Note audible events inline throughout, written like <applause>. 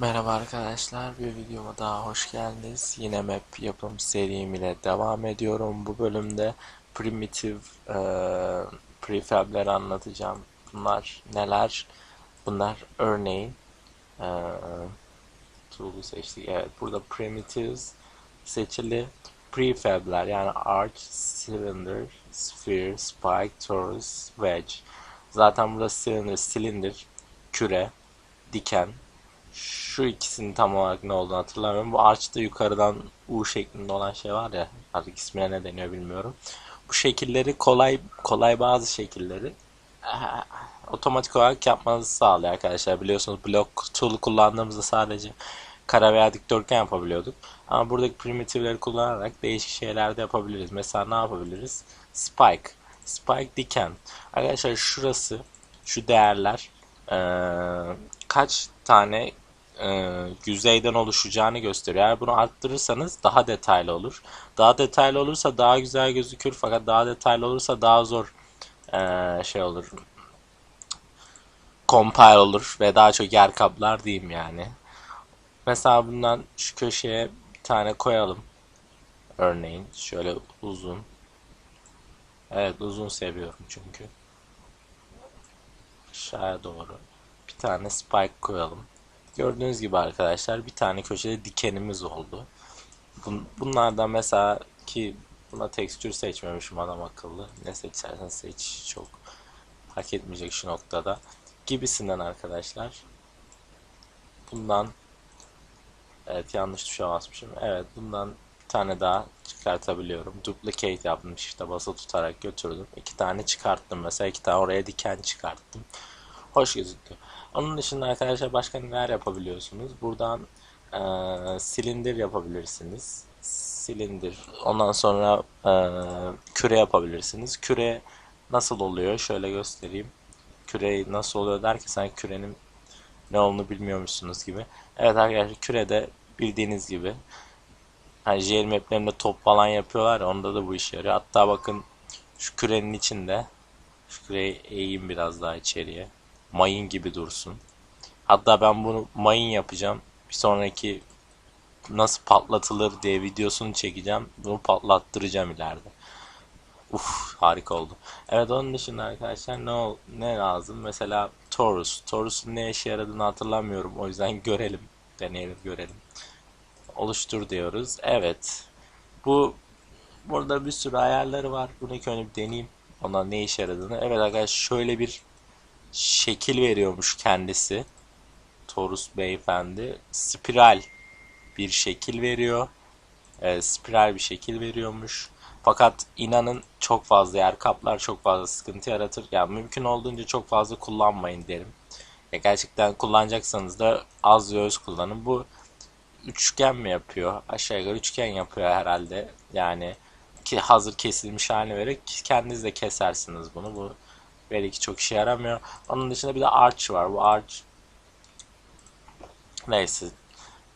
Merhaba arkadaşlar, bir videoma daha hoş geldiniz. Yine map yapım serim ile devam ediyorum. Bu bölümde primitive e, prefab'leri anlatacağım. Bunlar neler? Bunlar örneğin e, tool'u seçtik. Evet, burada primitives seçili prefab'ler yani arch, cylinder, sphere, spike, torus, wedge. Zaten burada cylinder, silindir, küre, diken, şu ikisinin tam olarak ne olduğunu hatırlamıyorum. Bu arch'ta yukarıdan U şeklinde olan şey var ya artık ismine ne deniyor bilmiyorum. Bu şekilleri kolay kolay bazı şekilleri eh, otomatik olarak yapmanızı sağlıyor arkadaşlar. Biliyorsunuz block tool kullandığımızda sadece kare veya dikdörtgen yapabiliyorduk. Ama buradaki primitive'leri kullanarak değişik şeyler de yapabiliriz. Mesela ne yapabiliriz? Spike. Spike diken. Arkadaşlar şurası şu değerler eee, kaç tane e, yüzeyden oluşacağını gösteriyor. Eğer bunu arttırırsanız daha detaylı olur. Daha detaylı olursa daha güzel gözükür fakat daha detaylı olursa daha zor e, şey olur. Compile olur ve daha çok yer kaplar diyeyim yani. Mesela bundan şu köşeye bir tane koyalım. Örneğin şöyle uzun. Evet uzun seviyorum çünkü. Aşağıya doğru bir tane spike koyalım. Gördüğünüz gibi arkadaşlar bir tane köşede dikenimiz oldu. Bunlardan mesela ki buna tekstür seçmemişim adam akıllı. Ne seçersen seç çok fark etmeyecek şu noktada. Gibisinden arkadaşlar. Bundan evet yanlış tuşa basmışım. Evet bundan bir tane daha çıkartabiliyorum. Duplicate yaptım işte basa tutarak götürdüm. İki tane çıkarttım mesela iki tane oraya diken çıkarttım. Hoş gözüktü. Onun dışında arkadaşlar başka neler yapabiliyorsunuz? Buradan e, silindir yapabilirsiniz. Silindir. Ondan sonra e, küre yapabilirsiniz. Küre nasıl oluyor? Şöyle göstereyim. Küre nasıl oluyor derken sen kürenin ne olduğunu bilmiyormuşsunuz gibi. Evet arkadaşlar kürede bildiğiniz gibi hani JL maplerinde top falan yapıyorlar ya onda da bu işe yarıyor. Hatta bakın şu kürenin içinde şu küreyi eğeyim biraz daha içeriye mayın gibi dursun. Hatta ben bunu mayın yapacağım. Bir sonraki nasıl patlatılır diye videosunu çekeceğim. Bunu patlattıracağım ileride. Uf harika oldu. Evet onun dışında arkadaşlar ne ne lazım? Mesela Torus. Torus'un ne işe yaradığını hatırlamıyorum. O yüzden <laughs> görelim. Deneyelim görelim. Oluştur diyoruz. Evet. Bu burada bir sürü ayarları var. Bunu ilk önce bir deneyeyim. Ondan ne işe yaradığını. Evet arkadaşlar şöyle bir şekil veriyormuş kendisi. Torus beyefendi. Spiral bir şekil veriyor. E, spiral bir şekil veriyormuş. Fakat inanın çok fazla yer kaplar, çok fazla sıkıntı yaratır. Yani mümkün olduğunca çok fazla kullanmayın derim. E, gerçekten kullanacaksanız da az ve öz kullanın. Bu üçgen mi yapıyor? Aşağı yukarı üçgen yapıyor herhalde. Yani ki hazır kesilmiş haline vererek kendiniz de kesersiniz bunu. Bu belki çok işe yaramıyor. Onun dışında bir de arch var. Bu arch neyse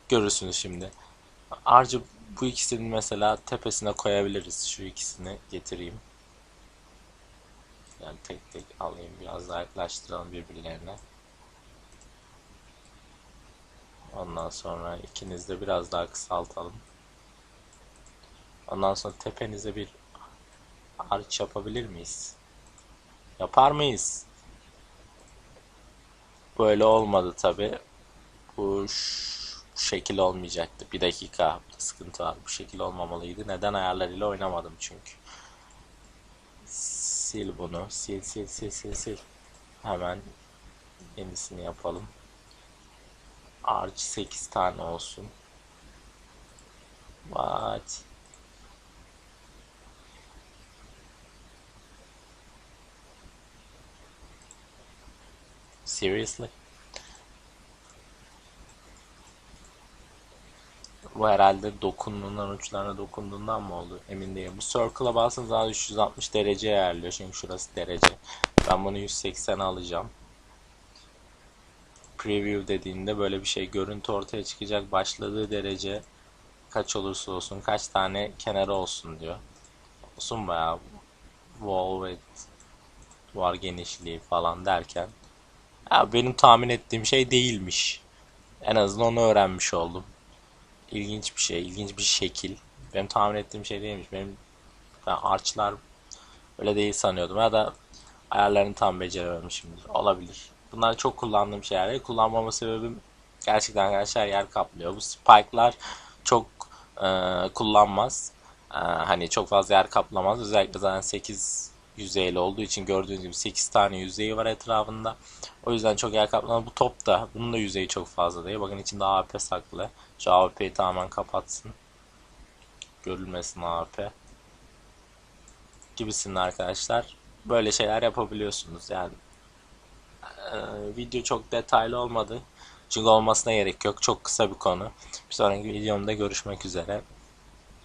görürsünüz şimdi. Arch'ı bu ikisinin mesela tepesine koyabiliriz. Şu ikisini getireyim. Yani tek tek alayım biraz daha yaklaştıralım birbirlerine. Ondan sonra ikiniz de biraz daha kısaltalım. Ondan sonra tepenize bir arch yapabilir miyiz? Yapar mıyız? Böyle olmadı tabi. Bu şekil olmayacaktı. Bir dakika sıkıntı var. Bu şekil olmamalıydı. Neden ayarlarıyla oynamadım çünkü. Sil bunu. Sil sil sil sil sil. Hemen yenisini yapalım. Arch 8 tane olsun. What? Seriously? Bu herhalde dokunduğundan uçlarına dokunduğundan mı oldu? Emin değilim. Bu circle'a basınca daha 360 derece ayarlıyor. Çünkü şurası derece. Ben bunu 180 alacağım. Preview dediğinde böyle bir şey görüntü ortaya çıkacak. Başladığı derece kaç olursa olsun kaç tane kenarı olsun diyor. Olsun bayağı wall ve duvar genişliği falan derken ya benim tahmin ettiğim şey değilmiş. En azından onu öğrenmiş oldum. İlginç bir şey, ilginç bir şekil. Benim tahmin ettiğim şey değilmiş. Benim ben arçlar öyle değil sanıyordum ya da ayarlarını tam becerememişimdir. Olabilir. Bunlar çok kullandığım şeyler. Kullanmama sebebim gerçekten arkadaşlar yer kaplıyor. Bu spike'lar çok e, kullanmaz. E, hani çok fazla yer kaplamaz. Özellikle zaten 8 yüzeyli olduğu için gördüğünüz gibi 8 tane yüzeyi var etrafında. O yüzden çok yer kaplamaz. Bu top da bunun da yüzeyi çok fazla değil. Bakın içinde AWP saklı. Şu AWP'yi tamamen kapatsın. Görülmesin AWP. Gibisinin arkadaşlar. Böyle şeyler yapabiliyorsunuz. Yani e, video çok detaylı olmadı. Çünkü olmasına gerek yok. Çok kısa bir konu. Bir sonraki videomda görüşmek üzere.